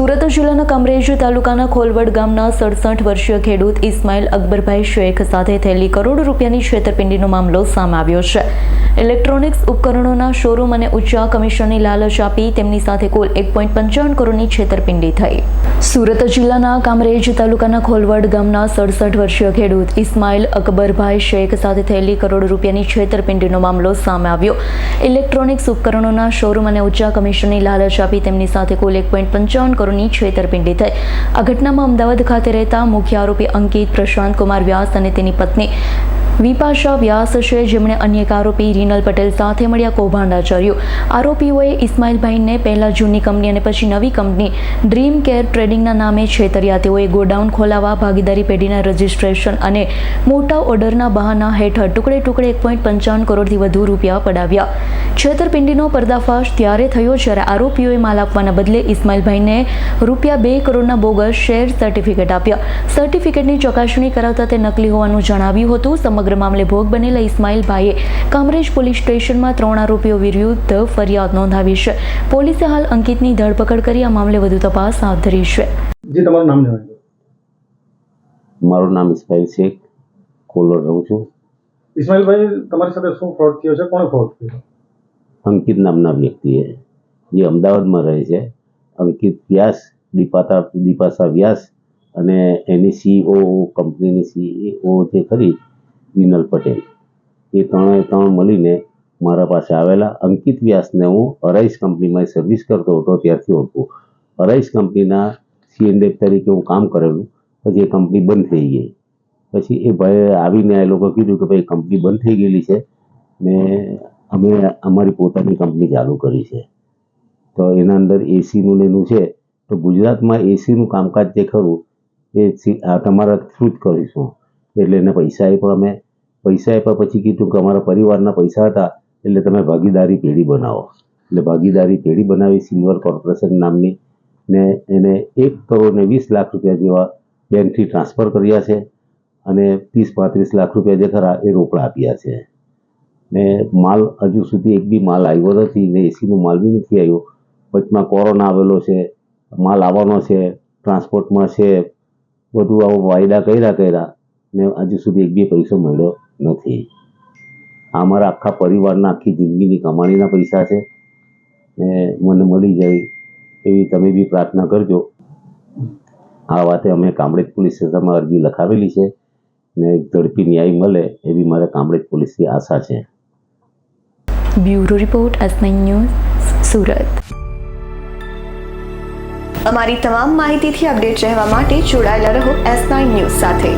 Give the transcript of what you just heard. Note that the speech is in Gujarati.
સુરત જિલ્લાના કમરેજ તાલુકાના ખોલવડ ગામના સડસઠ વર્ષીય ખેડૂત ઇસ્માઇલ અકબરભાઈ શેખ સાથે થયેલી કરોડ રૂપિયાની છેતરપિંડીનો મામલો સામે આવ્યો છે. ઇલેક્ટ્રોનિક્સ ઉપકરણોના શોરૂમ અને ઊંચા કમિશનની લાલચ આપી તેમની સાથે કુલ એક પોઈન્ટ પંચાવન કરોડની છેતરપિંડી થઈ. સુરત જિલ્લાના કામરેજ તાલુકાના ખોલવડ ગામના સડસઠ વર્ષીય ખેડૂત ઇસ્માઇલ અકબરભાઈ શેખ સાથે થયેલી કરોડ રૂપિયાની છેતરપિંડીનો મામલો સામે આવ્યો. ઇલેક્ટ્રોનિક્સ ઉપકરણોના શોરૂમ અને ઊંચા કમિશનની લાલચ આપી તેમની સાથે કુલ એક પોઈન્ટ પંચાવન કરોડની છેતરપિંડી થઈ. આ ઘટનામાં અમદાવાદ ખાતે રહેતા મુખ્ય આરોપી અંકિત પ્રશાંત કુમાર વ્યાસ અને તેની પત્ની વિપાશા વ્યાસ છે, જેમણે અન્ય આરોપી રીનલ પટેલ સાથે મળ્યા કૌભાંડ આચર્યું આરોપીઓએ ઇસ્માઇલભાઈને પહેલા જૂની કંપની અને પછી નવી કંપની ડ્રીમ કેર ટ્રેડિંગના નામે છેતર્યા. તેઓએ ગોડાઉન ખોલાવવા, ભાગીદારી પેઢીના રજિસ્ટ્રેશન અને મોટા ઓર્ડરના બહાના હેઠળ ટુકડે ટુકડે એક પોઈન્ટ પંચાવન કરોડથી વધુ રૂપિયા પડાવ્યા. છેતરપિંડીનો પર્દાફાશ ત્યારે થયો જ્યારે આરોપીઓએ માલ આપવાના બદલે ઇસ્માઇલભાઈને રૂપિયા બે કરોડના બોગસ શેર સર્ટિફિકેટ આપ્યા. સર્ટિફિકેટની ચકાસણી કરાવતા તે નકલી હોવાનું જણાવ્યું હતું. સમગ્ર મામલે ભોગ બનેલા ઇસ્માઇલભાઈએ કામરેજ પોલીસ સ્ટેશનમાં ત્રણ આરોપીઓ વિરુદ્ધ ફરિયાદ નોંધાવી છે. પોલીસે હાલ અંકિતની ધરપકડ કરી આ મામલે વધુ તપાસ હાથ ધરી છે. જી તમારું નામ જણાવજો મારું નામ ઇસ્માઇલ શેખ કોલોર રહું છું. ઇસ્માઇલભાઈ તમારી સાથે શું ફ્રોડ થયો છે? કોણે ફ્રોડ કર્યો? અંકિત નામના વ્યક્તિએ જે અમદાવાદમાં રહે છે. અંકિત વ્યાસ દીપાતા દીપાસા વ્યાસ અને એની સીઓ કંપનીની સીઓ જે ખરી વિનલ પટેલ. એ ત્રણે ત્રણ મળીને મારા પાસે આવેલા. અંકિત વ્યાસને હું અરાઈસ કંપનીમાં સર્વિસ કરતો હતો ત્યારથી ઓળખું. અરાઈસ કંપનીના સીએનડેફ તરીકે હું કામ કરેલું. પછી એ કંપની બંધ થઈ ગઈ. પછી એ ભાઈએ આવીને એ લોકો કીધું કે ભાઈ, કંપની બંધ થઈ ગયેલી છે ને અમે અમારી પોતાની કંપની ચાલુ કરી છે. તો એના અંદર એસીનું લેનું છે. તો ગુજરાતમાં એસીનું કામકાજ જે ખરું, એ તમારા થ્રુ જ કરીશું. એટલે એને પૈસા આપ્યા અમે. પૈસા આપ્યા પછી કીધું કે અમારા પરિવારના પૈસા હતા, એટલે તમે ભાગીદારી પેઢી બનાવો. એટલે ભાગીદારી પેઢી બનાવી સિલ્વર કોર્પોરેશન નામની ને એને એક કરોડ ને વીસ લાખ રૂપિયા જેવા બેંકથી ટ્રાન્સફર કર્યા છે અને ત્રીસ પાંત્રીસ લાખ રૂપિયા જે ખરા એ રોકડા આપ્યા છે. ને માલ હજુ સુધી એક બી માલ આવ્યો નથી ને એસીનો માલ બી નથી આવ્યો. વચમાં કોરોના આવેલો છે, માલ આવવાનો છે, ટ્રાન્સપોર્ટમાં છે, બધું આવો વાયદા કર્યા કર્યા. ને હજુ સુધી એક બે પૈસો મળ્યો નથી. આ મારા આખા પરિવારના આખી જિંદગીની કમાણીના પૈસા છે ને મને મળી જાય એવી તમે બી પ્રાર્થના કરજો. આ વાતે અમે કામરેજ પોલીસ સ્ટેશનમાં અરજી લખાવેલી છે ને ઝડપી ન્યાય મળે એવી મારે કામરેજ પોલીસની આશા છે. Bureau report S news Surat. અમારી તમામ માહિતીથી અપડેટ રહેવા માટે જોડાયેલા રહો એસ નાઇન ન્યૂઝ સાથે.